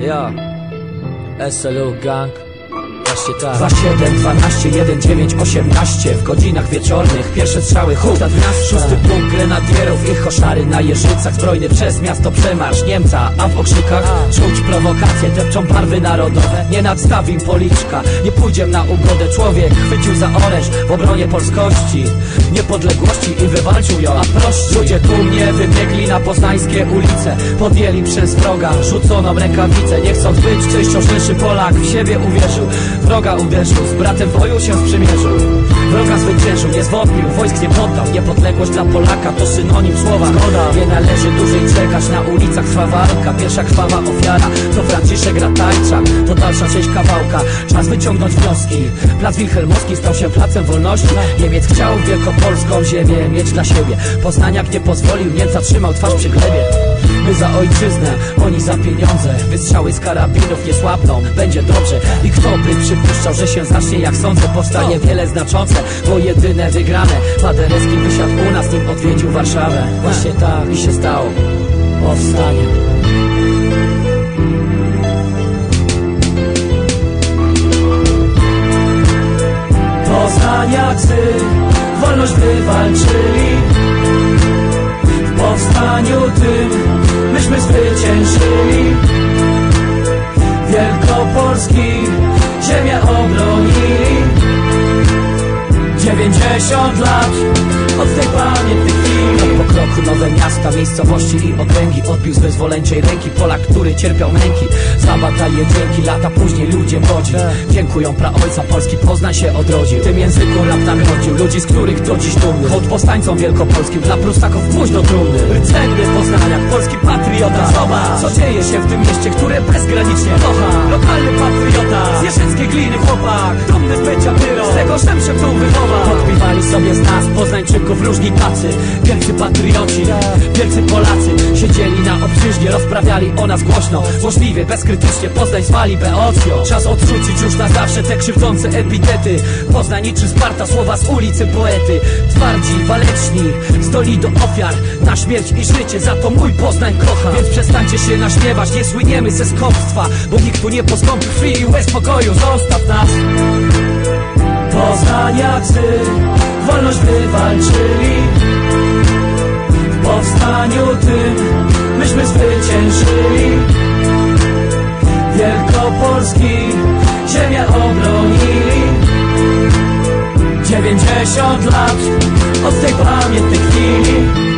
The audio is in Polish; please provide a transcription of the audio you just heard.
Yeah. That's a little gunk. Właśnie tak. 27, 12, 1, 9, 18 W godzinach wieczornych pierwsze strzały huk nad miasto Szósty punkt grenadierów, ich koszary na jeżycach Zbrojny przez miasto przemarsz Niemca A w okrzykach czuć prowokacje Depczą barwy narodowe, nie nadstawi im policzka Nie pójdzie na ugodę, człowiek chwycił za oręż W obronie polskości, niepodległości I wywalczył ją, a proszę Ludzie tu mnie wybiegli na poznańskie ulice. Podjęli przez wroga rzuconą rękawicę. Nie chcąc być częścią Rzeszy Polak w siebie uwierzył Wroga uderzył, z bratem boju się sprzymierzył Wroga zwyciężył, nie zwątpił, wojsk nie poddał. Niepodległość dla Polaka to synonim słowa. Zgoda, nie należy dłużej czekać Na ulicach trwa walka, pierwsza krwawa ofiara To Franciszek Ratajczak, to dalsza część kawałka Czas wyciągnąć wnioski. Plac Wilhelmowski stał się placem wolności. Niemiec chciał wielkopolską ziemię mieć dla siebie. Poznaniak nie pozwolił, Niemca trzymał twarz przy glebie. My za ojczyznę, oni za pieniądze. Wystrzały z karabinów nie słabną, będzie dobrze. I kto by przypuszczał, że się zacznie jak sądzę Powstanie wiele znaczące, bo jedyne wygrane. Paderewski wysiadł u nas, nim odwiedził Warszawę. Właśnie tak i się stało, powstanie Poznaniacy wolność wywalczyli W powstaniu tym myśmy zwyciężyli. Wielkopolski ziemię obronili. 90 lat od tej kroku miejscowości i okręgi Odbił z wyzwoleńczej ręki Polak, który cierpiał męki. Za batalię dzięki, lata później ludzie młodzi. Dziękują praojca, polski Poznań się odrodził. Tym języku rap nagrodził ludzi, z których do dziś dumny. Hołd powstańcom wielkopolskim, dla prustaków pójść do trumny. Rdzenny w Poznaniach, polski patriota. Zobacz, co dzieje się w tym mieście, które bezgranicznie kocha. Lokalny patriota, z Jeszyckiej gliny chłopak Dumny z bycia pyro, z tego szemszem sobie z nas, Poznańczyków różni tacy Wielcy patrioci, wielcy Polacy Siedzieli na obczyźnie, rozprawiali o nas głośno Możliwie, bezkrytycznie, Poznań zwali Beocjo. Czas odrzucić już na zawsze te krzywdzące epitety. Poznań niczym Sparta, słowa z ulicy poety. Twardzi, waleczni, zdoli do ofiar Na śmierć i życie, za to mój Poznań kocha. Więc przestańcie się naśmiewać, nie słyniemy ze skąpstwa Bo nikt tu nie postąpi krwi i łez pokoju, zostaw nas Poznaniacy wolność Ty walczyli. W powstaniu Tym myśmy zwyciężyli. Wielkopolski ziemię obronili. 90 lat od tej pamiętnej chwili.